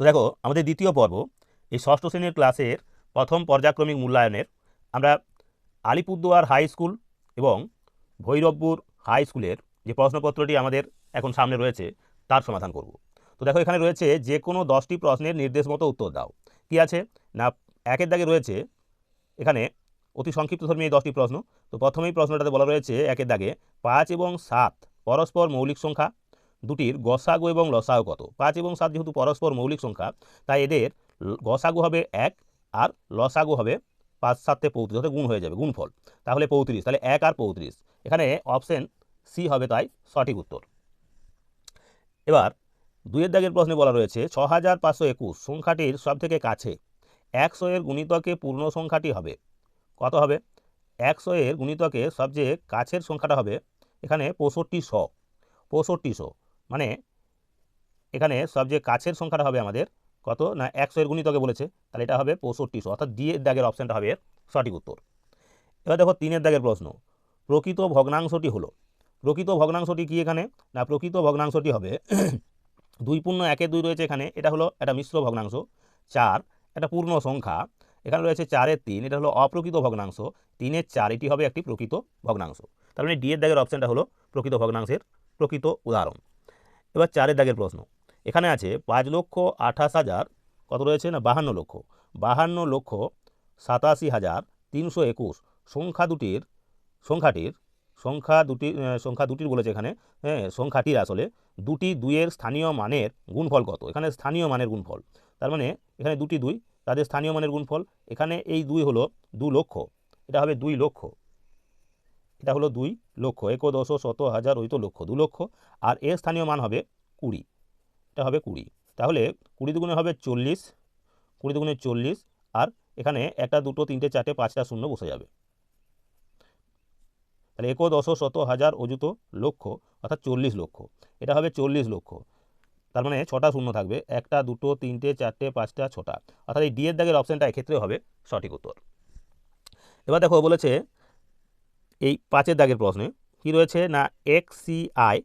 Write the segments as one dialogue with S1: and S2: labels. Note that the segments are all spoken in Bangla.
S1: তো দেখো, আমাদের দ্বিতীয় পর্ব, এই ষষ্ঠ শ্রেণির ক্লাসের প্রথম পর্যায়ক্রমিক মূল্যায়নের, আমরা আলিপুরদুয়ার হাই স্কুল এবং ভৈরবপুর হাই স্কুলের যে প্রশ্নপত্রটি আমাদের এখন সামনে রয়েছে, তার সমাধান করব। তো দেখো, এখানে রয়েছে যে কোনো দশটি প্রশ্নের নির্দেশ মতো উত্তর দাও। কি আছে? না, একের দাগে রয়েছে, এখানে অতি সংক্ষিপ্ত ধর্মী এই দশটি প্রশ্ন। তো প্রথমেই প্রশ্নটাতে বলা রয়েছে, একের দাগে পাঁচ এবং সাত পরস্পর মৌলিক সংখ্যা দুটির গসাগু এবং লসাগু কত? পাঁচ এবং সাত যেহেতু পরস্পর মৌলিক সংখ্যা, তাই এদের গসাগু হবে এক আর লসাগু হবে পাঁচ সাতে পঁয়ত্রিশ, অর্থাৎ গুণ হয়ে যাবে, গুণফল। তাহলে পঁয়ত্রিশ, তাহলে এক আর পঁয়ত্রিশ। এখানে অপশন সি হবে তাই সঠিক উত্তর। এবার দুইয়ের দাগের প্রশ্নে বলা রয়েছে, ছ হাজার পাঁচশো একুশ সংখ্যাটির সবথেকে কাছে একশো এর গুণিতকে পূর্ণ সংখ্যাটি হবে। কত হবে? একশো এর গুণিতকে সবচেয়ে কাছের সংখ্যাটা হবে এখানে পঁয়ষট্টি শ পঁয়ষট্টি শ। মানে এখানে সবচেয়ে কাছের সংখ্যাটা হবে আমাদের, কত? না, একশো এর গুণিতকে বলেছে। তাহলে এটা হবে পঁয়ষট্টি শো, অর্থাৎ এর দাগের অপশানটা হবে সঠিক উত্তর। এবার দেখো তিনের দাগের প্রশ্ন। প্রকৃত ভগ্নাংশটি হলো, প্রকৃত ভগ্নাংশটি কি এখানে? না, প্রকৃত ভগ্নাংশটি হবে দুই পূর্ণ একে দুই রয়েছে এখানে, এটা হলো একটা মিশ্র ভগ্নাংশ। চার, একটা পূর্ণ সংখ্যা, এখানে রয়েছে চারের তিন, এটা হলো অপ্রকৃত ভগ্নাংশ। তিনের চার, এটি হবে একটি প্রকৃত ভগ্নাংশ। তার মানে ডি এর দাগের অপশানটা হলো প্রকৃত ভগ্নাংশের প্রকৃত উদাহরণ। এবার চারের দাগের প্রশ্ন। এখানে আছে পাঁচ লক্ষ আঠাশ হাজার কত রয়েছে না বাহান্ন লক্ষ? বাহান্ন লক্ষ সাতাশি হাজার তিনশো একুশ। সংখ্যা দুটির, সংখ্যাটির, সংখ্যা দুটি সংখ্যা দুটির বলেছে এখানে। হ্যাঁ সংখ্যাটির আসলে দুটি দুইয়ের স্থানীয় মানের গুণফল কত? এখানে স্থানীয় মানের গুণফল। তার মানে এখানে দুটি দুই, তাদের স্থানীয় মানের গুণফল। এখানে এই দুই হলো দু লক্ষ। এটা হবে দুই লক্ষ। এটা হলো দুই লক্ষ একদশ শত হাজার ওই তো লক্ষ, দু লক্ষ, আর এর স্থানীয় মান হবে কুড়ি, এটা হবে কুড়ি। তাহলে কুড়ি দুগুণে হবে চল্লিশ, কুড়ি দুগুণে চল্লিশ, আর এখানে একটা, দুটো, তিনটে, চারটে, পাঁচটা, শূন্য বসে যাবে। তাহলে একদশ শত হাজার অযুত লক্ষ, অর্থাৎ চল্লিশ লক্ষ, এটা হবে চল্লিশ লক্ষ। তার মানে ছটা শূন্য থাকবে, একটা, দুটো, তিনটে, চারটে, পাঁচটা, ছটা। অর্থাৎ এই ডি এর দাগের অপশানটা এক্ষেত্রে হবে সঠিক উত্তর। এবার দেখো বলেছে এই পাঁচের দাগের প্রশ্নে কি রয়েছে? না X C I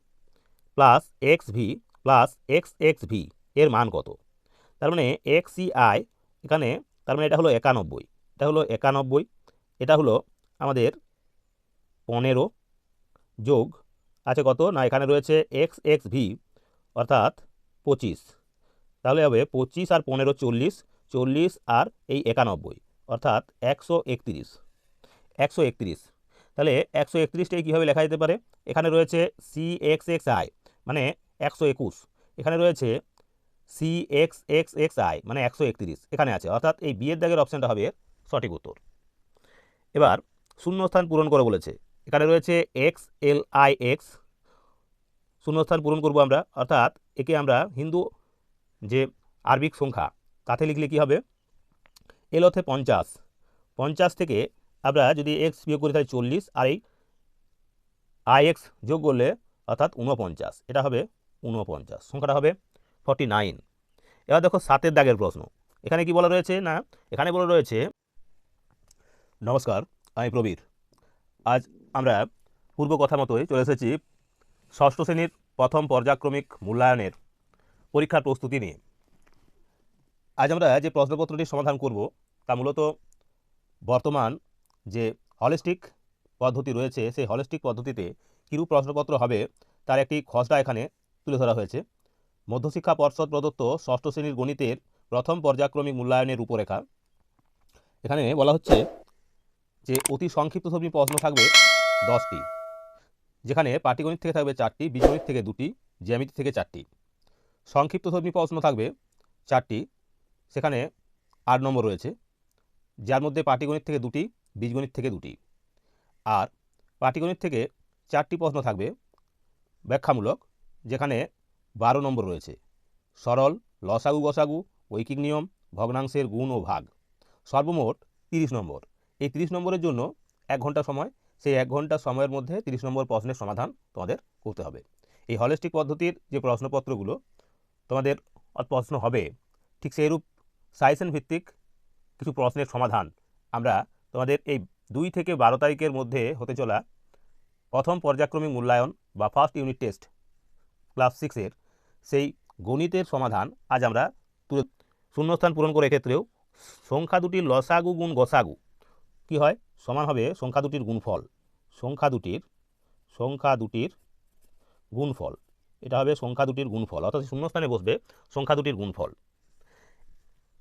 S1: plus X V plus X X V এর মান কত? তার মানে এক্স সি আই এখানে, তার মানে এটা হলো একানব্বই। এটা হলো একানব্বই, এটা হলো আমাদের পনেরো যোগ, আছে কত? না, এখানে রয়েছে এক্স এক্স ভি অর্থাৎ পঁচিশ। তাহলে হবে পঁচিশ আর পনেরো চল্লিশ চল্লিশ আর এই একানব্বই, অর্থাৎ একশো একত্রিশ। একশো একত্রিশ। তাহলে একশো একত্রিশটাই কীভাবে লেখা যেতে পারে? এখানে রয়েছে সি এক্স এক্স আই মানে একশো একুশ। এখানে রয়েছে C X X X I মানে একশো একত্রিশ। এখানে আছে, অর্থাৎ এই বিয়ের দাগের অপশানটা হবে সঠিক উত্তর। এবার শূন্যস্থান পূরণ করে বলেছে, এখানে রয়েছে এক্স এল আই এক্স শূন্যস্থান পূরণ করব আমরা, অর্থাৎ একে আমরা হিন্দু যে আরবিক সংখ্যা, তাতে লিখলে কি হবে? এল অর্থে পঞ্চাশ। পঞ্চাশ থেকে আমরা যদি এক্স বিয়োগ করি তাহলে চল্লিশ, আর এই আই এক্স যোগ করলে অর্থাৎ ঊনপঞ্চাশ, এটা হবে ঊনপঞ্চাশ, সংখ্যাটা হবে ফর্টি নাইন। এবার দেখো সাতের দাগের প্রশ্ন, এখানে কি বলা রয়েছে? না, এখানে বলা রয়েছে, নমস্কার, আমি প্রবীর। আজ আমরা পূর্ব কথা মতোই চলে এসেছি ষষ্ঠ শ্রেণির প্রথম পর্যায়ক্রমিক মূল্যায়নের পরীক্ষার প্রস্তুতি নিয়ে। আজ আমরা যে প্রশ্নপত্রটির সমাধান করব, তা মূলত বর্তমান যে হলিস্টিক পদ্ধতি রয়েছে, সেই হলিস্টিক পদ্ধতিতে কিরূপ প্রশ্নপত্র হবে, তার একটি খসড়া এখানে তুলে ধরা হয়েছে। মধ্যশিক্ষা পর্ষদ প্রদত্ত ষষ্ঠ শ্রেণির গণিতের প্রথম পর্যায়ক্রমিক মূল্যায়নের রূপরেখা। এখানে বলা হচ্ছে যে, অতি সংক্ষিপ্ত ছবি প্রশ্ন থাকবে দশটি, যেখানে পাটিগণিত থেকে থাকবে চারটি, বীজগণিত থেকে দুটি, জ্যামিতি থেকে চারটি। সংক্ষিপ্ত ছবি প্রশ্ন থাকবে চারটি, সেখানে আট নম্বর রয়েছে, যার মধ্যে পাটিগণিত থেকে দুটি বীজগণিত থেকে দুটি। আর পাটিগণিত থেকে চারটি প্রশ্ন থাকবে ব্যাখ্যামূলক, যেখানে বারো নম্বর রয়েছে, সরল, লসাগু, গসাগু, ঐকিক নিয়ম, ভগ্নাংশের গুণ ও ভাগ। সর্বমোট তিরিশ নম্বর। এই তিরিশ নম্বরের জন্য এক ঘণ্টা সময়, সেই এক ঘণ্টা সময়ের মধ্যে তিরিশ নম্বর প্রশ্নের সমাধান তোমাদের করতে হবে। এই হলিস্টিক পদ্ধতির যে প্রশ্নপত্রগুলো তোমাদের প্রশ্ন হবে, ঠিক সেইরূপ সাইসেন ভিত্তিক কিছু প্রশ্নের সমাধান আমরা তোমাদের এই দুই থেকে বারো তারিখের মধ্যে হতে চলা প্রথম পর্যায়ক্রমিক মূল্যায়ন বা ফার্স্ট ইউনিট টেস্ট ক্লাস সিক্সের সেই গণিতের সমাধান আজ আমরা তুলে শূন্যস্থান পূরণ করে এক্ষেত্রেও সংখ্যা দুটির লসাগু গুণ গসাগু কি হয়? সমান হবে সংখ্যা দুটির গুণফল। সংখ্যা দুটির সংখ্যা দুটির গুণফল। এটা হবে সংখ্যা দুটির গুণফল। অর্থাৎ শূন্যস্থানে বসবে সংখ্যা দুটির গুণফল।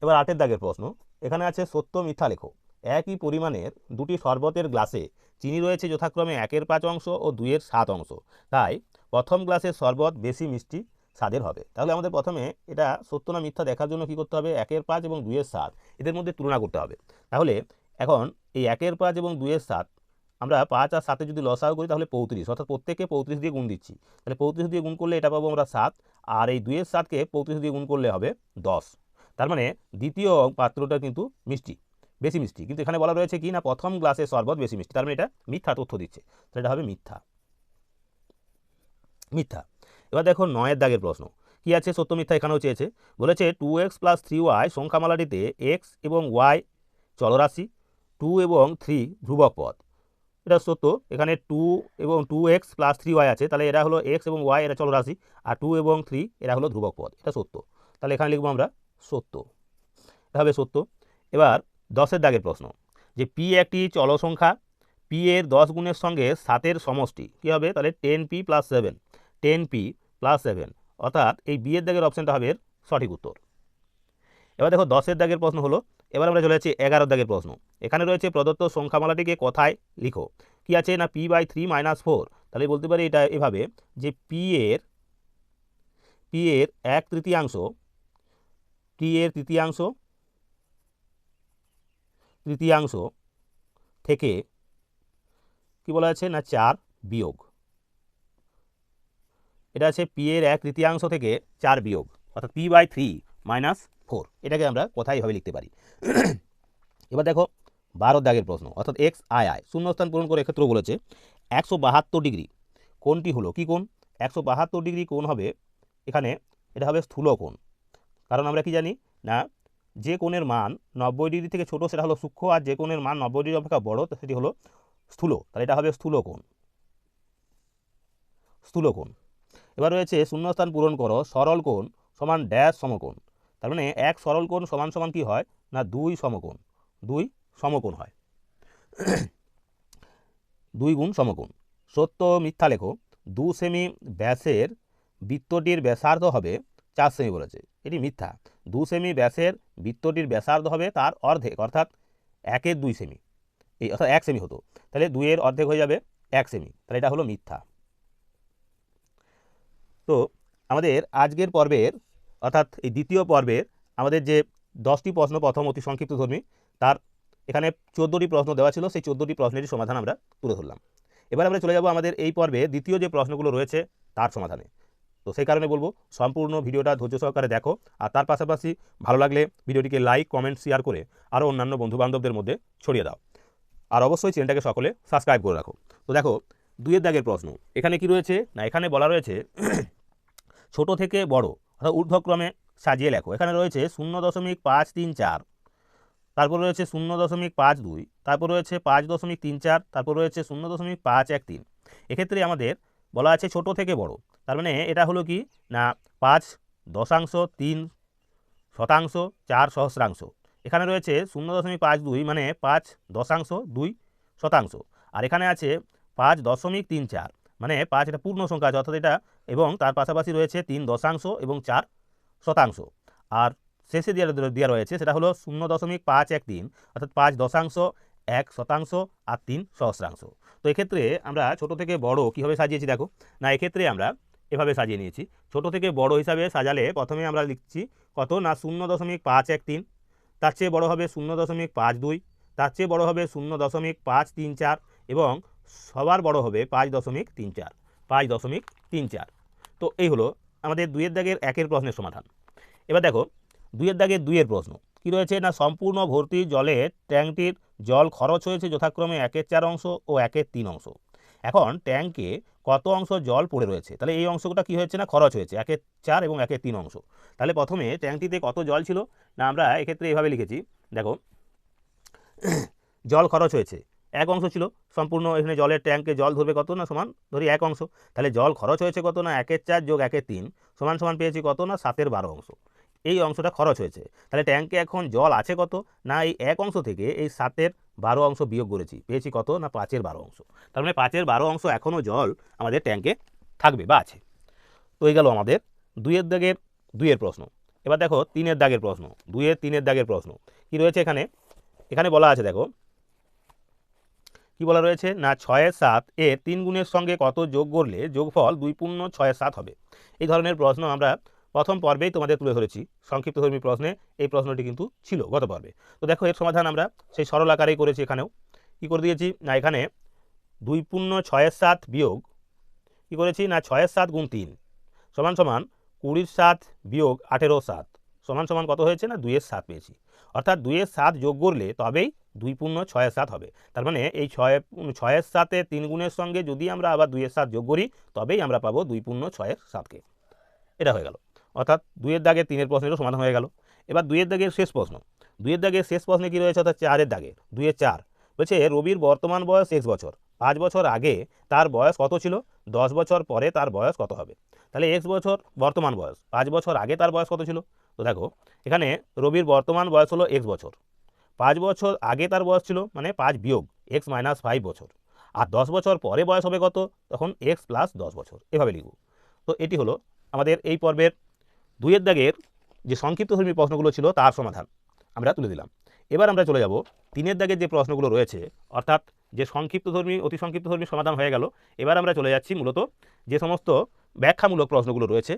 S1: এবার আটের দাগের প্রশ্ন। এখানে আছে সত্য মিথ্যা লেখো। একই পরিমাণের দুটি শরবতের গ্লাসে চিনি রয়েছে যথাক্রমে একের পাঁচ অংশ ও দুইয়ের সাত অংশ। তাই প্রথম গ্লাসের শরবত বেশি মিষ্টি স্বাদের হবে। তাহলে আমাদের প্রথমে এটা সত্য না মিথ্যা দেখার জন্য কি করতে হবে? একের পাঁচ এবং দুইয়ের সাত। এদের মধ্যে তুলনা করতে হবে। তাহলে এখন এই একের পাঁচ এবং দুইয়ের সাত আমরা পাঁচ আর সাথে যদি লসাও করি তাহলে পঁয়ত্রিশ, অর্থাৎ প্রত্যেককে পঁয়ত্রিশ দিয়ে গুণ দিচ্ছি। তাহলে পঁয়ত্রিশ দিয়ে গুণ করলে এটা পাবো আমরা সাত, আর এই দুইয়ের সাতকে পঁয়ত্রিশ দিয়ে গুণ করলে হবে দশ। তার মানে দ্বিতীয় পাত্রটা কিন্তু মিষ্টি। বেশি মিষ্টি। কিন্তু এখানে বলা রয়েছে কি না, প্রথম গ্লাসে শরবত বেশি মিষ্টি। তার মানে এটা মিথ্যা তথ্য দিচ্ছে। তাহলে এটা হবে মিথ্যা। মিথ্যা। এবার দেখো নয়ের দাগের প্রশ্ন। কি আছে? সত্য মিথ্যা এখানেও চেয়েছে। বলেছে two X plus three Y সংখ্যামালাটিতে X এবং ওয়াই চলরাশি টু এবং থ্রি ধ্রুবক পদ। এটা সত্য। এখানে টু এবং two X plus three Y আছে। তাহলে এরা হলো এক্স এবং ওয়াই এটা চলরাশি, আর টু এবং থ্রি এরা হলো ধ্রুবক পদ। এটা সত্য। তাহলে এখানে লিখব আমরা সত্য। এটা হবে সত্য। এবার দশের দাগের প্রশ্ন, যে পি একটি চল সংখ্যা পি এর দশ গুণের সঙ্গে সাতের সমষ্টি, কী হবে? তাহলে ten P plus seven ten P plus seven অর্থাৎ এই বিয়ের দাগের অপশানটা হবে সঠিক উত্তর। এবার দেখো দশের দাগের প্রশ্ন হলো, এবার আমরা চলে যাচ্ছি এগারো দাগের প্রশ্ন। এখানে রয়েছে প্রদত্ত সংখ্যামালাটিকে কথায় লিখো? কি আছে না P by three minus four তাহলে বলতে পারি এটা এভাবে, যে পি এর পি এর এক তৃতীয়াংশ টি এর তৃতীয়াংশ তৃতীয়াংশ থেকে কি বলা আছে না চার বিয়োগ? এটা আছে পি এর এক তৃতীয়াংশ থেকে চার বিয়োগ, অর্থাৎ P by three minus four. এটাকে আমরা কোথায় এভাবে লিখতে পারি? এবার দেখো, বারো দাগের প্রশ্ন, অর্থাৎ এক্স আই আই, শূন্যস্থান পূরণ করে এক্ষেত্রে বলেছে একশো বাহাত্তর ডিগ্রি। কোনটি হলো? কি কোন একশো বাহাত্তর ডিগ্রি কোণ হবে এখানে, এটা হবে স্থূল কোণ। কারণ আমরা কি জানি? না যে কোণের মান নব্বই ডিগ্রি থেকে ছোট সেটা হলো সূক্ষ্ম আর যে কোণের মান নব্বই ডিগ্রি অপেক্ষা বড় সেটি হলো স্থূল। তাহলে এটা হবে স্থূল কোণ। স্থূল কোণ। এবার রয়েছে শূন্যস্থান পূরণ করো, সরল কোণ সমান ড্যাশ সমকোণ। তার মানে এক সরল কোণ সমান সমান কি হয়? না, দুই সমকোণ। দুই সমকোণ হয়। দুই গুণ সমকোণ। সত্য মিথ্যা লেখো। দু সেমি ব্যাসের বৃত্তটির ব্যাসার্ধ হবে চার সেমি বলেছে। এটি মিথ্যা। দু সেমি ব্যাসের বৃত্তটির ব্যাসার্ধ হবে তার অর্ধেক, অর্থাৎ একের দুই সেমি। এই অর্থাৎ এক সেমি হতো। তাহলে দুইয়ের অর্ধেক হয়ে যাবে এক সেমি। তাহলে এটা হলো মিথ্যা। তো আমাদের আজকের পর্বের, অর্থাৎ এই দ্বিতীয় পর্বের আমাদের যে দশটি প্রশ্ন প্রথম অতি সংক্ষিপ্ত ধর্মী, তার এখানে চোদ্দোটি প্রশ্ন দেওয়া ছিল, সেই চোদ্দোটি প্রশ্নেরই সমাধান আমরা তুলে ধরলাম। এবার আমরা চলে যাব আমাদের এই পর্বে দ্বিতীয় যে প্রশ্নগুলো রয়েছে, তার সমাধানে। তো সেই কারণে বলব, সম্পূর্ণ ভিডিওটা ধৈর্য সহকারে দেখো। আর তার পাশাপাশি ভালো লাগলে ভিডিওটিকে লাইক, কমেন্ট, শেয়ার করে আরও অন্যান্য বন্ধুবান্ধবদের মধ্যে ছড়িয়ে দাও। আর অবশ্যই চ্যানেলটাকে সকলে সাবস্ক্রাইব করে রাখো। তো দেখো, দুইয়ের দাগের প্রশ্ন, এখানে কি রয়েছে? না, এখানে বলা রয়েছে ছোট থেকে বড়, অর্থাৎ ঊর্ধ্বক্রমে সাজিয়ে লেখো। এখানে রয়েছে শূন্য দশমিক পাঁচ তিন চার, তারপর রয়েছে শূন্য দশমিক পাঁচ দুই, তারপর রয়েছে পাঁচ দশমিক তিন চার, তারপর রয়েছে শূন্য দশমিক পাঁচ এক তিন। এক্ষেত্রে আমাদের বলা আছে ছোট থেকে বড়। তার মানে এটা হলো কি? না, পাঁচ দশাংশ, তিন শতাংশ, চার সহস্রাংশ। এখানে রয়েছে শূন্য দশমিক পাঁচ দুই মানে পাঁচ দশাংশ, দুই শতাংশ। আর এখানে আছে পাঁচ দশমিক তিন চার মানে পাঁচ এটা পূর্ণ সংখ্যা আছে, অর্থাৎ এটা, এবং তার পাশাপাশি রয়েছে তিন দশাংশ এবং চার শতাংশ। আর শেষে দেওয়া দেওয়া রয়েছে সেটা হলো শূন্য দশমিক পাঁচ এক তিন, অর্থাৎ পাঁচ দশাংশ, এক শতাংশ আর তিন সহস্রাংশ। তো এক্ষেত্রে আমরা ছোট থেকে বড় কীভাবে সাজিয়েছি দেখো। না, এক্ষেত্রে আমরা এভাবে সাজিয়ে নিয়েছি। ছোট থেকে বড় হিসাবে সাজালে প্রথমে আমরা লিখছি কত না শূন্য দশমিক পাঁচ এক তিন, তার চেয়ে বড় হবে শূন্য দশমিক পাঁচ দুই, তার চেয়ে বড় হবে শূন্য দশমিক পাঁচ তিন চার এবং সবার বড় হবে পাঁচ দশমিক তিন চার, পাঁচ দশমিক তিন চার। তো এই হলো আমাদের দুইয়ের দাগের একের প্রশ্নের সমাধান। এবার দেখো, দুইয়ের দাগের দুইয়ের প্রশ্ন, কি রয়েছে? না সম্পূর্ণ ভর্তি জলে ট্যাঙ্কটির জল খরচ হয়েছে যথাক্রমে একের চার অংশ ও একের তিন অংশ? এখন ট্যাঙ্কে কত অংশ জল পড়ে রয়েছে? তাহলে এই অংশটা কি হয়েছে না? খরচ হয়েছে। একের চার এবং একের তিন অংশ। তাহলে প্রথমে ট্যাঙ্কটিতে কত জল ছিল? না, আমরা এক্ষেত্রে এভাবে লিখেছি। দেখো, জল খরচ হয়েছে। এক অংশ ছিল। সম্পূর্ণ এখানে জলের ট্যাঙ্কে জল ধরবে কত না? সমান ধরি এক অংশ। তাহলে জল খরচ হয়েছে কত না? একের চার যোগ একের তিন। সমান সমান পেয়েছি কত না? সাতের বারো অংশ। এই অংশটা খরচ হয়েছে। তাহলে ট্যাঙ্কে এখন জল আছে কত? না, এই এক অংশ থেকে এই সাতের বারো অংশ বিয়োগ করেছি। পেয়েছি কত? না, পাঁচের বারো অংশ। তার মানে পাঁচের বারো অংশ এখনও জল আমাদের ট্যাঙ্কে থাকবে বা আছে। তো এই গেল আমাদের দুইয়ের দাগের, দুইয়ের প্রশ্ন। এবার দেখো তিনের দাগের প্রশ্ন, দুইয়ের, তিনের দাগের প্রশ্ন। কি রয়েছে এখানে? এখানে বলা আছে দেখো, কি বলা রয়েছে? না ছয়ের সাত এ তিন গুণের সঙ্গে কত যোগ করলে যোগফল দুই পূর্ণ ছয়ের সাত হবে। এই ধরনের প্রশ্ন আমরা প্রথম পর্বেই তোমাদের তুলে ধরেছি সংক্ষিপ্তধর্মী প্রশ্নে, এই প্রশ্নটি কিন্তু ছিল গত পর্বে। তো দেখো, এর সমাধান আমরা সেই সরল আকারেই করেছি এখানেও। কী করে দিয়েছি? না, এখানে দুই পূর্ণ ছয়ের সাত বিয়োগ। কী করেছি? না, ছয়ের সাত গুণ তিন। সমান সমান কুড়ির সাত বিয়োগ আঠেরো সাত। সমান সমান কত হয়েছে? না, দুইয়ের সাত পেয়েছি। অর্থাৎ দুইয়ের সাত যোগ করলে তবেই দুই পূর্ণ ছয়ের সাত হবে। তার মানে এই ছয়, ছয়ের সাথে তিন গুণের সঙ্গে যদি আমরা আবার দুইয়ের সাত যোগ করি, তবেই আমরা পাবো দুই পূর্ণ ছয়ের সাতকে। এটা হয়ে গেল। অর্থাৎ দুইয়ের দাগে তিনের প্রশ্নেরও সমাধান হয়ে গেল। এবার দুইয়ের দাগের শেষ প্রশ্ন। দুইয়ের দাগের শেষ প্রশ্নে কী রয়েছে? অর্থাৎ চারের দাগে। দুইয়ের চার। বলছে, রবির বর্তমান বয়স এক্স বছর। পাঁচ বছর আগে তার বয়স কত ছিল? দশ বছর পরে তার বয়স কত হবে? তাহলে এক্স বছর বর্তমান বয়স। পাঁচ বছর আগে তার বয়স কত ছিল? তো দেখো, এখানে রবির বর্তমান বয়স হলো এক্স বছর। পাঁচ বছর আগে তার বয়স ছিল মানে পাঁচ বিয়োগ এক্স মাইনাস ফাইভ বছর। আর দশ বছর পরে বয়স হবে কত? তখন এক্স প্লাস দশ বছর। এভাবে লিখব। তো এটি হলো আমাদের এই পর্বের দুইয়ের দাগের যে সংক্ষিপ্ত ধর্মী প্রশ্নগুলো ছিল তার সমাধান আমরা তুলে দিলাম। এবার আমরা চলে যাব তিনের দাগের যে প্রশ্নগুলো রয়েছে, অর্থাৎ যে সংক্ষিপ্ত ধর্মী, অতি সংক্ষিপ্ত ধর্মী সমাধান হয়ে গেল, এবার আমরা চলে যাচ্ছি মূলত যে সমস্ত ব্যাখ্যামূলক প্রশ্নগুলো রয়েছে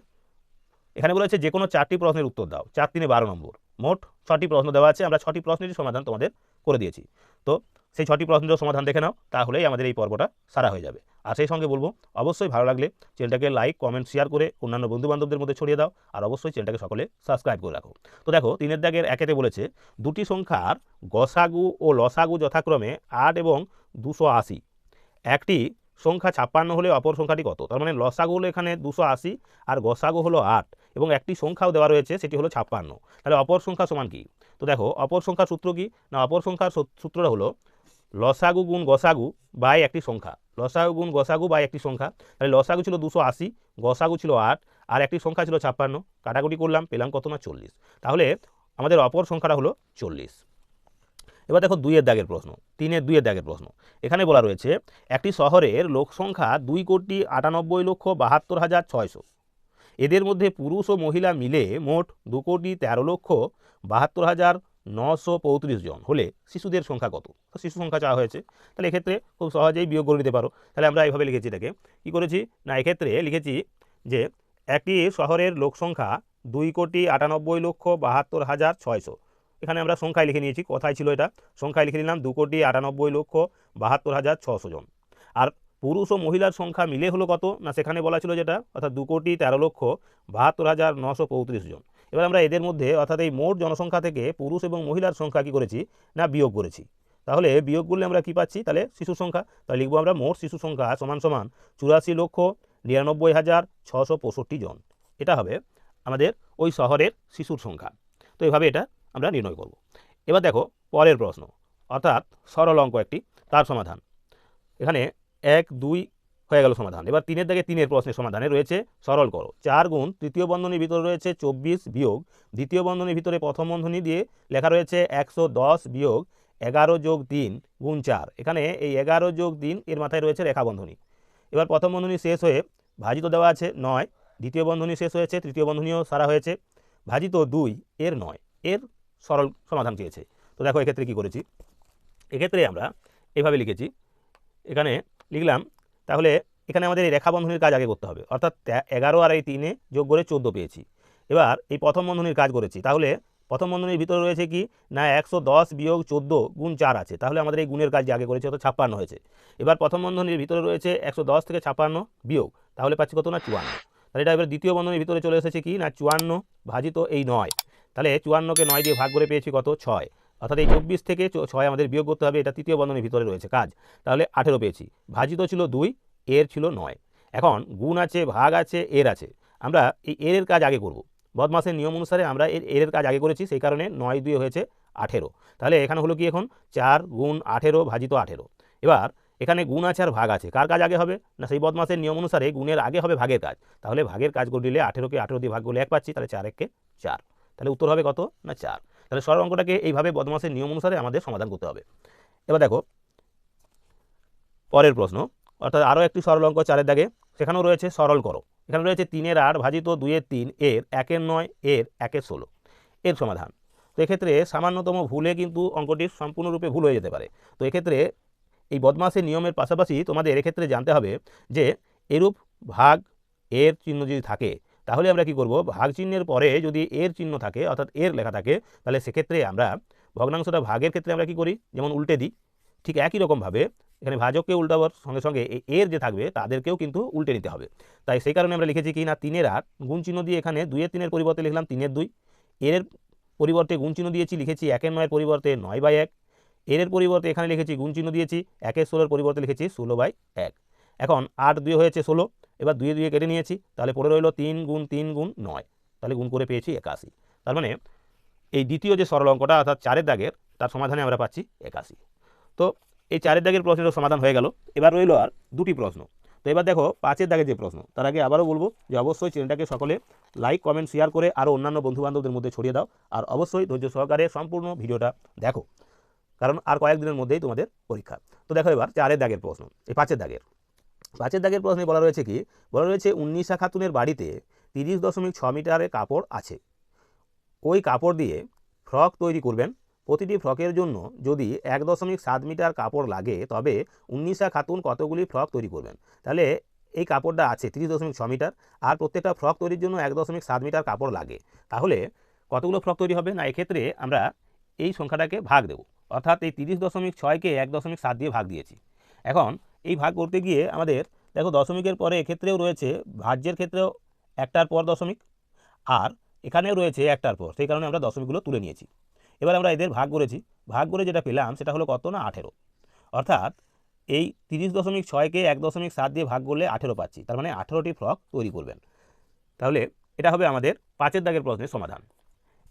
S1: এখানে বলেছে যে কোনো চারটি প্রশ্নের উত্তর দাও। চার তিনে বারো নম্বর। মোট ছটি প্রশ্ন দেওয়া আছে, আমরা ছটি প্রশ্নেরই সমাধান তোমাদের করে দিয়েছি। তো সেই ছটি প্রশ্নের সমাধান দেখে নাও, তাহলেই আমাদের এই পর্বটা সারা হয়ে যাবে। আর সেই সঙ্গে বলব, অবশ্যই ভালো লাগলে চ্যানেলটাকে লাইক কমেন্ট শেয়ার করে অন্যান্য বন্ধুবান্ধবদের মধ্যে ছড়িয়ে দাও, আর অবশ্যই চ্যানেলটাকে সকলে সাবস্ক্রাইব করে রাখো। তো দেখো, তিনের দাগের একেতে বলেছে, দুটি সংখ্যার গসাগু ও লসাগু যথাক্রমে আট এবং দুশো আশি। একটি সংখ্যা ছাপ্পান্ন হলে অপর সংখ্যাটি কত? তার মানে লসাগু হলো এখানে দুশো আশি আর গসাগু হলো আট। এবং একটি সংখ্যাও দেওয়া রয়েছে, সেটি হলো ছাপ্পান্ন। তাহলে অপর সংখ্যা সমান কি? তো দেখো, অপর সংখ্যার সূত্র কি? না, অপর সংখ্যার সূত্রটা হলো লসাগু গুণ গসাগু বাই একটি সংখ্যা। লসাগু গুণ গসাগু বাই একটি সংখ্যা। তাহলে লসাগু ছিল দুশো আশি, গসাগু ছিল আট, আর একটি সংখ্যা ছিল ছাপ্পান্ন। কাটাকুটি করলাম, পেলাম কত না চল্লিশ। তাহলে আমাদের অপর সংখ্যাটা হলো চল্লিশ। এবার দেখো দুইয়ের দাগের প্রশ্ন, তিনের দুইয়ের দাগের প্রশ্ন। এখানে বলা রয়েছে, একটি শহরের লোক সংখ্যা দুই কোটি আটানব্বই লক্ষ বাহাত্তর হাজার ছয়শো। এদের মধ্যে পুরুষ ও মহিলা মিলে মোট দু কোটি তেরো লক্ষ বাহাত্তর হাজার নশো পঁয়ত্রিশ জন হলে শিশুদের সংখ্যা কত? শিশু সংখ্যা চাওয়া হয়েছে। তাহলে এক্ষেত্রে খুব সহজেই বিয়োগ করে নিতে পারো। তাহলে আমরা এইভাবে লিখেছি এটাকে। কী করেছি? না, এক্ষেত্রে লিখেছি যে একটি শহরের লোক সংখ্যা দুই কোটি আটানব্বই লক্ষ বাহাত্তর হাজার ছয়শো। এখানে আমরা সংখ্যায় লিখে নিয়েছি। কোথায় ছিল এটা। সংখ্যায় লিখে নিলাম দু কোটি আটানব্বই লক্ষ বাহাত্তর হাজার ছশো জন। আর পুরুষ ও মহিলার সংখ্যা মিলে হলো কত? না, সেখানে বলা ছিল যেটা, অর্থাৎ দু কোটি তেরো লক্ষ বাহাত্তর হাজার নশো পঁয়ত্রিশ জন। এবার আমরা এদের মধ্যে, অর্থাৎ এই মোট জনসংখ্যা থেকে পুরুষ এবং মহিলার সংখ্যা কী করেছি? না, বিয়োগ করেছি। তাহলে বিয়োগ করলে আমরা কী পাচ্ছি? তাহলে শিশু সংখ্যা। তাহলে লিখব আমরা মোট শিশু সংখ্যা সমান সমান চুরাশি লক্ষ নিরানব্বই হাজার ছশো পঁয়ষট্টি জন। এটা হবে আমাদের ওই শহরের শিশুর সংখ্যা। তো এইভাবে এটা আমরা নির্ণয় করব। এবার দেখো, পরের প্রশ্ন। অর্থাৎ সরল অঙ্ক একটি, তার সমাধান। এখানে এক, দুই হয়ে গেল সমাধান। এবার তিনের দাগে তিনের প্রশ্নের সমাধানে রয়েছে, সরল করো। চার গুণ তৃতীয় বন্ধনীর ভিতরে রয়েছে চব্বিশ বিয়োগ। দ্বিতীয় বন্ধনীর ভিতরে প্রথম বন্ধনী দিয়ে লেখা রয়েছে একশো দশ বিয়োগ এগারো যোগ তিন গুণ চার। এখানে এই এগারো যোগ তিন এর মাথায় রয়েছে রেখা বন্ধনী। এবার প্রথম বন্ধনী শেষ হয়ে ভাজিত দেওয়া আছে নয়, দ্বিতীয় বন্ধনী শেষ হয়েছে, তৃতীয় বন্ধনীও সারা হয়েছে। ভাজিত দুই এর নয়, এর সরল সমাধান চেয়েছে। তো দেখো এক্ষেত্রে কী করেছি? এক্ষেত্রে আমরা এভাবে লিখেছি, এখানে লিখলাম, তাহলে এখানে আমাদের এই রেখা বন্ধনীর কাজ আগে করতে হবে। অর্থাৎ এগারো আর এই তিনে যোগ করে চোদ্দ পেয়েছি। এবার এই প্রথম বন্ধনীর কাজ করেছি। তাহলে প্রথম বন্ধনীর ভিতরে রয়েছে কি? না, একশো দশ বিয়োগ চোদ্দ গুণ চার আছে। তাহলে আমাদের এই গুণের কাজ যে আগে করেছি, অর্থাৎ ছাপ্পান্ন হয়েছে। এবার প্রথম বন্ধনীর ভিতরে রয়েছে একশো দশ থেকে ছাপ্পান্ন বিয়োগ। তাহলে পাচ্ছি কত? না, চুয়ান্ন। তাহলে এটা এবার দ্বিতীয় বন্ধনীর ভিতরে চলে এসেছে কি? না, চুয়ান্ন ভাজিত এই নয়। তাহলে চুয়ান্নকে নয় দিয়ে ভাগ করে পেয়েছি কত? ছয়। অর্থাৎ এই চব্বিশ থেকে ছয় আমাদের বিয়োগ করতে হবে, এটা তৃতীয় বন্ধনীর ভিতরে রয়েছে কাজ। তাহলে আঠেরো পেয়েছি। ভাজিত ছিল দুই, এর ছিল নয়। এখন গুণ আছে, ভাগ আছে, এর আছে। আমরা এই এর কাজ আগে করব। বদমাসের নিয়ম অনুসারে আমরা এর এর কাজ আগে করেছি, সেই কারণে নয় দুই হয়েছে আঠেরো। তাহলে এখানে হলো কি এখন? চার গুণ আঠেরো ভাজিত আঠেরো। এবার এখানে গুণ আছে আর ভাগ আছে, কার কাজ আগে হবে? না, সেই বদমাসের নিয়ম অনুসারে গুণের আগে হবে ভাগের কাজ। তাহলে ভাগের কাজ করে দিলে আঠেরোকে আঠেরো দিয়ে ভাগ করলে এক পাচ্ছি, তাহলে চার এককে চার। তাহলে উত্তর হবে কত? না, চার। তাহলে সরল অঙ্কটাকে এইভাবে বদমাসের নিয়ম অনুসারে আমাদের সমাধান করতে হবে। এবার দেখো, পরের প্রশ্ন, অর্থাৎ আরও একটি সরল অঙ্ক চারের দাগে, সেখানেও রয়েছে সরল করো। এখানে রয়েছে তিনের আট ভাজিত দুইয়ের তিন, এর একের নয়, এর একের ষোলো। এর সমাধান। তো এক্ষেত্রে সামান্যতম ভুলে কিন্তু অঙ্কটি সম্পূর্ণরূপে ভুল হয়ে যেতে পারে। তো এক্ষেত্রে এই বদমাসের নিয়মের পাশাপাশি তোমাদের এক্ষেত্রে জানতে হবে যে এরূপ ভাগ এর চিহ্ন যদি থাকে তাহলে আমরা কি করব? ভাগ চিহ্নের পরে যদি এর চিহ্ন থাকে, অর্থাৎ এর লেখা থাকে, তাহলে সেক্ষেত্রে আমরা ভগ্নাংশটা ভাগের ক্ষেত্রে আমরা কি করি? যেমন উল্টে দিই। ঠিক একই রকমভাবে এখানে ভাজককে উল্টাবার সঙ্গে সঙ্গে এর যে থাকবে, তাদেরকেও কিন্তু উল্টে নিতে হবে। তাই সেই কারণে আমরা লিখেছি কি না, তিনের আট। গুণ চিহ্ন দিয়ে এখানে দুইয়ের তিনের পরিবর্তে লিখলাম তিনের দুই। এর পরিবর্তে গুণ চিহ্ন দিয়েছি, লিখেছি একের নয়ের পরিবর্তে নয় বাই এক। এর পরিবর্তে এখানে লিখেছি গুণ চিহ্ন দিয়েছি, একের ষোলোর পরিবর্তে লিখেছি ষোলো বাই এক। এখন আট দুই হয়েছে ষোলো। এবার দুয়ে দুয়ে কেটে নিয়েছি, তাহলে পড়ে রইল তিন গুণ তিন গুণ নয়, তাহলে গুণ করে পেয়েছি একাশি। তার মানে এই দ্বিতীয় যে সরল অঙ্কটা অর্থাৎ চারের দাগের, তার সমাধানে আমরা পাচ্ছি একাশি। তো এই চারের দাগের প্রশ্নের সমাধান হয়ে গেল। এবার রইল আর দুটি প্রশ্ন। তো এবার দেখো পাঁচের দাগের যে প্রশ্ন, তার আগে আবারও বলব যে অবশ্যই চ্যানেলটাকে সকলে লাইক, কমেন্ট, শেয়ার করে আরও অন্যান্য বন্ধুবান্ধবদের মধ্যে ছড়িয়ে দাও। আর অবশ্যই ধৈর্য সহকারে সম্পূর্ণ ভিডিওটা দেখো। কারণ আর কয়েকদিনের মধ্যেই তোমাদের পরীক্ষা। তো দেখো এবার চারের দাগের প্রশ্ন, এই পাঁচের দাগের। পাঁচের দাগের প্রশ্নে বলা রয়েছে কি? বলা রয়েছে উন্নিশা খাতুনের বাড়িতে তিরিশ দশমিক ছ মিটারের কাপড় আছে। ওই কাপড় দিয়ে ফ্রক তৈরি করবেন। প্রতিটি ফ্রকের জন্য যদি এক দশমিক সাত মিটার কাপড় লাগে, তবে উন্নিশা খাতুন কতগুলি ফ্রক তৈরি করবেন? তাহলে এই কাপড়টা আছে তিরিশ দশমিক ছ মিটার, আর প্রত্যেকটা ফ্রক তৈরির জন্য এক দশমিক সাত মিটার কাপড় লাগে। তাহলে কতগুলো ফ্রক তৈরি হবে? না, এক্ষেত্রে আমরা এই সংখ্যাটাকে ভাগ দেব। অর্থাৎ এই তিরিশ দশমিক ছয়কে এক দশমিক সাত দিয়ে ভাগ দিয়েছি। এখন এই ভাগ করতে গিয়ে আমাদের, দেখো দশমিকের পরে এক্ষেত্রেও রয়েছে, ভাজ্যের ক্ষেত্রেও একটার পর দশমিক, আর এখানেও রয়েছে একটার পর, সেই কারণে আমরা দশমিকগুলো তুলে নিয়েছি। এবার আমরা এদের ভাগ করেছি, ভাগ করে যেটা পেলাম সেটা হলো কত না আঠেরো। অর্থাৎ এই তিরিশ দশমিক ছয়কে এক দশমিক সাত দিয়ে ভাগ করলে আঠেরো পাচ্ছি, তার মানে আঠেরোটি ফ্রক তৈরি করবেন। তাহলে এটা হবে আমাদের পাঁচের দাগের প্রশ্নের সমাধান।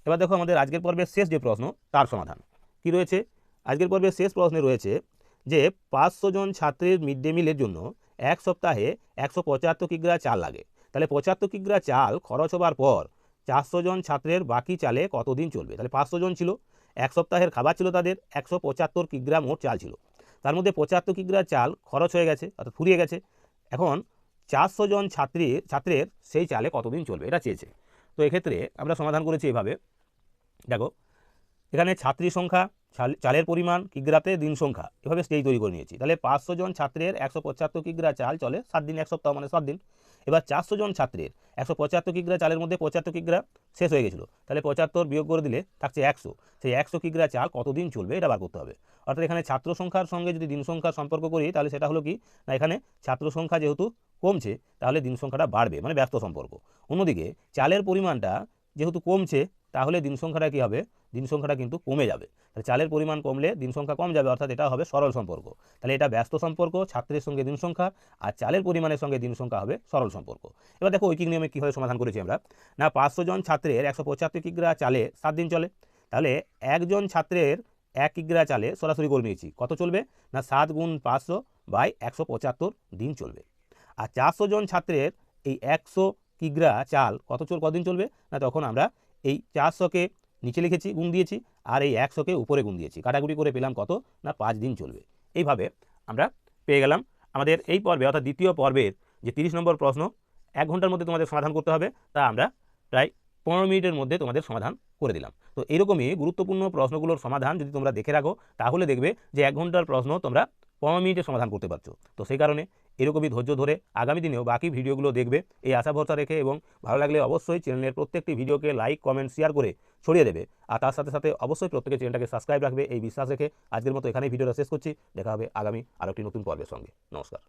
S1: এবার দেখো আমাদের আজকের পর্বের শেষ যে প্রশ্ন, তার সমাধান। কি রয়েছে? আজকের পর্বের শেষ প্রশ্নে রয়েছে যে পাঁচশো জন ছাত্রের মিড ডে মিলের জন্য এক সপ্তাহে একশো পঁচাত্তর কিগ্রা চাল লাগে। তাহলে পঁচাত্তর কিগ্রা চাল খরচ হবার পর চারশো জন ছাত্রের বাকি চালে কতদিন চলবে? তাহলে পাঁচশো জন ছিল, এক সপ্তাহের খাবার ছিল তাদের, একশো পঁচাত্তর কিগ্রা মোট চাল ছিল। তার মধ্যে পঁচাত্তর কিগ্রা চাল খরচ হয়ে গেছে, অর্থাৎ ফুরিয়ে গেছে। এখন চারশো জন ছাত্রী, ছাত্রের সেই চালে কতদিন চলবে এটা চেয়েছে। তো এক্ষেত্রে আমরা সমাধান করেছি এভাবে। দেখো, এখানে ছাত্রী সংখ্যা চালের পরিমাণ কিগ্রাতে দিন সংখ্যা, এভাবে স্টেজ তৈরি করে নিয়েছি। তাহলে পাঁচশো জন ছাত্রের একশো পঁচাত্তর কিগ্রা চাল চলে সাত দিন, এক সপ্তাহ মানে সাত দিন। এবার চারশো জন ছাত্রের একশো পঁচাত্তর কিগ্রা চালের মধ্যে পঁচাত্তর কিগ্রা শেষ হয়ে গেছিল। তাহলে পঁচাত্তর বিয়োগ করে দিলে থাকছে একশো। সেই একশো কিগ্রা চাল কতদিন চলবে এটা বার করতে হবে। অর্থাৎ এখানে ছাত্র সংখ্যার সঙ্গে যদি দিন সংখ্যার সম্পর্ক করি, তাহলে সেটা হলো কি? না, এখানে ছাত্র সংখ্যা যেহেতু কমছে, তাহলে দিন সংখ্যাটা বাড়বে মানে ব্যস্ত সম্পর্ক। অন্যদিকে চালের পরিমাণটা যেহেতু কমছে তাহলে দিন সংখ্যাটা কী হবে? দিন সংখ্যাটা কিন্তু কমে যাবে। তাহলে চালের পরিমাণ কমলে দিন সংখ্যা কম যাবে, অর্থাৎ এটা হবে সরল সম্পর্ক। তাহলে এটা ব্যস্ত সম্পর্ক, ছাত্রের সঙ্গে দিন সংখ্যা, আর চালের পরিমাণের সঙ্গে দিন সংখ্যা হবে সরল সম্পর্ক। এবার দেখো ঐকিক নিয়মে কীভাবে সমাধান করেছি আমরা। না, পাঁচশো জন ছাত্রের একশো পঁচাত্তর কিগ্রা চালে সাত দিন চলে। তাহলে একজন ছাত্রের এক কিগ্রা চালে সরাসরি করে নিয়েছি কত চলবে? না, সাত গুণ পাঁচশো বাই একশো পঁচাত্তর দিন চলবে। আর চারশো জন ছাত্রের এই একশো কিগ্রা চাল কত চল কদিন চলবে? না, তখন আমরা এই চারশোকে নিচে লিখেছি, গুণ দিয়েছি, আর এই একশোকে উপরে গুণ দিয়েছি। কাটাকুটি করে পেলাম কত? না, পাঁচ দিন চলবে। এইভাবে আমরা পেয়ে গেলাম। আমাদের এই পর্বে, অর্থাৎ দ্বিতীয় পর্বের যে তিরিশ নম্বর প্রশ্ন, এক ঘণ্টার মধ্যে তোমাদের সমাধান করতে হবে। তা আমরা প্রায় পনেরো মিনিটের মধ্যে তোমাদের সমাধান করে দিলাম। তো এরকমই গুরুত্বপূর্ণ প্রশ্নগুলোর সমাধান যদি তোমরা দেখে রাখো, তাহলে দেখবে যে এক ঘণ্টার প্রশ্ন তোমরা পনেরো মিনিটে সমাধান করতে পারছ। তো সেই কারণে এরকমই ধৈর্য ধরে আগামী দিনেও বাকি ভিডিওগুলো দেখবে। এই আশা ভরসা রেখে এবং ভালো লাগলে অবশ্যই চ্যানেলের প্রত্যেকটি ভিডিওকে লাইক, কমেন্ট, শেয়ার করে ছড়িয়ে দেবে। আর তার সাথে সাথে অবশ্যই প্রত্যেকে চ্যানেলটাকে সাবস্ক্রাইব রাখবে, এই বিশ্বাস রেখে আজকের মতো এখানেই ভিডিওটা শেষ করছি। দেখা হবে আগামী আরও একটি নতুন পর্বের সঙ্গে। নমস্কার।